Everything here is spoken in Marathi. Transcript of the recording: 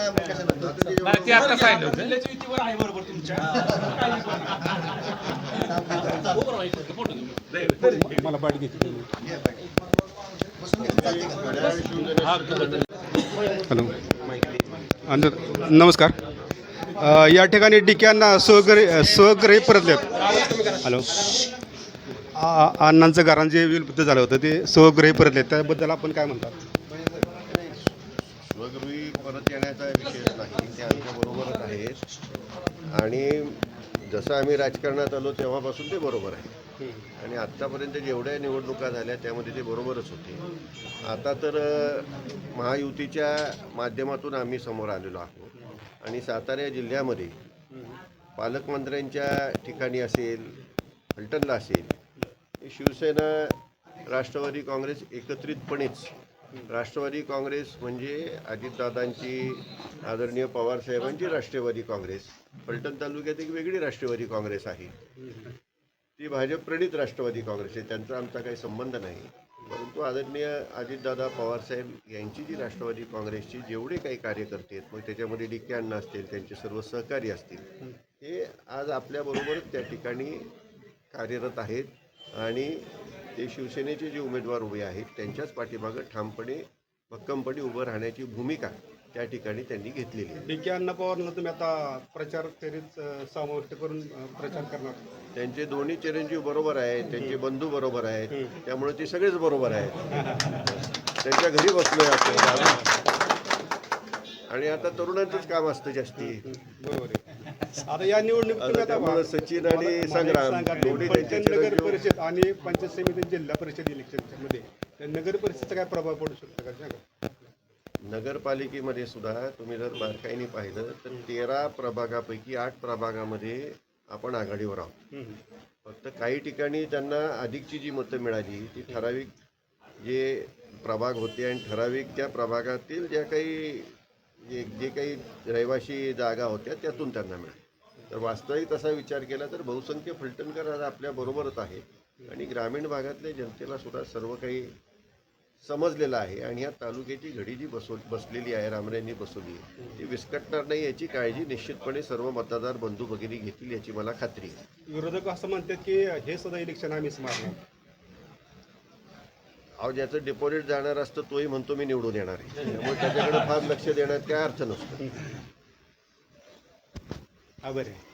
ते आता सांगितलं होतं. युतीवर आहे बरोबर तुमच्या मला पाठ घेतली हॅलो आणि नमस्कार या ठिकाणी डिक्यांना स्वगृही स्वगृही परतलेत हॅलो. आ- अण्णांचं घरां जे विलुप्त झालं होतं ते स्वगृही परतलेत त्याबद्दल आपण काय म्हणतात? स्वगृही परत येण्याचा विषय नाही ते आमच्या बरोबरच आहेत. आणि जसं आम्ही राजकारणात आलो तेव्हापासून ते बरोबर आहे. आणि आत्तापर्यंत जेवढ्या निवडणुका झाल्या त्यामध्ये ते बरोबरच होते. आता तर महायुतीच्या माध्यमातून आम्ही समोर आलेलो आहोत. आणि सातारा जिल्ह्यामध्ये पालकमंत्र्यांच्या ठिकाणी असेल फलटणला असेल शिवसेना राष्ट्रवादी काँग्रेस एकत्रितपणेच. राष्ट्रवादी काँग्रेस म्हणजे अजितदादांची आदरणीय पवारसाहेबांची राष्ट्रवादी काँग्रेस. फलटण तालुक्यात एक वेगळी राष्ट्रवादी काँग्रेस आहे. ती भाजप प्रणित राष्ट्रवादी काँग्रेस आहे. त्यांचा आमचा काही संबंध नाही. परंतु आदरणीय अजितदादा पवारसाहेब यांची जी राष्ट्रवादी काँग्रेसची जेवढे काही कार्यकर्ते आहेत मग त्याच्यामध्ये डी के अण्णा असतील त्यांचे सर्व सहकारी असतील हे आज आपल्याबरोबरच त्या ठिकाणी कार्यरत आहेत आणि ते शिवसेनेचे जे उमेदवार उभे आहेत त्यांच्याच पाठीमागं ठामपणे भक्कमपणे उभं राहण्याची भूमिका त्या ठिकाणी त्यांनी घेतलेली आहे. डी के अण्णा पवारनं तुम्ही आता प्रचार फेरीत अ, समाविष्ट करून अ, प्रचार करणार. त्यांचे दोन्ही चिरंजीव बरोबर आहेत त्यांचे बंधू बरोबर आहेत त्यामुळे ते सगळेच बरोबर आहेत. त्यांच्या घरी बसलोय आपण. आणि आता तरुणांचंच काम असतं जास्ती. बरोबर आहे. आता या निवडणुकीत तुम्ही आता त्यामुळे सचिन आणि संग्राम सांगा, दोन्ही त्यांचे पंचायत नगर चिरंजीव परिषद आणि पंचायत समिती जिल्हा परिषद इलेक्शनच्या मध्ये त्या नगर परिषदचा काय प्रभाव पडू शकतो का? सांगा. नगरपालिकेमध्ये सुद्धा तुम्ही जर बारकाईने पाहिलं तर तेरा प्रभागापैकी आठ प्रभागामध्ये आपण आघाडीवर आहोत. फक्त काही ठिकाणी त्यांना अधिकची जी मतं मिळाली ती ठराविक जे प्रभाग होते आणि ठराविक त्या प्रभागातील ज्या काही जे जे काही रहिवाशी जागा होत्या त्यातून त्यांना मिळाली. तर वास्तविक असा विचार केला तर बहुसंख्य फलटणकर आज आपल्याबरोबरच आहेत. आणि ग्रामीण भागातल्या जनतेला सुद्धा सर्व काही समजलेलं आहे. आणि या तालुक्याची घडी जी बसव बसलेली आहे रामरेंनी बसवली आहे ती विस्कटणार नाही याची काळजी निश्चितपणे सर्व मतदार बंधू भगिनी घेतील याची मला खात्री आहे. विरोधक असं म्हणतात की हे सुद्धा इलेक्शन आम्हीच मारणार. अहो ज्याचं डिपॉझिट जाणार असतं तोही म्हणतो मी निवडून येणार आहे. त्यामुळे त्याच्याकडे फार लक्ष देण्यात काय अर्थ नसतो. आभार आहे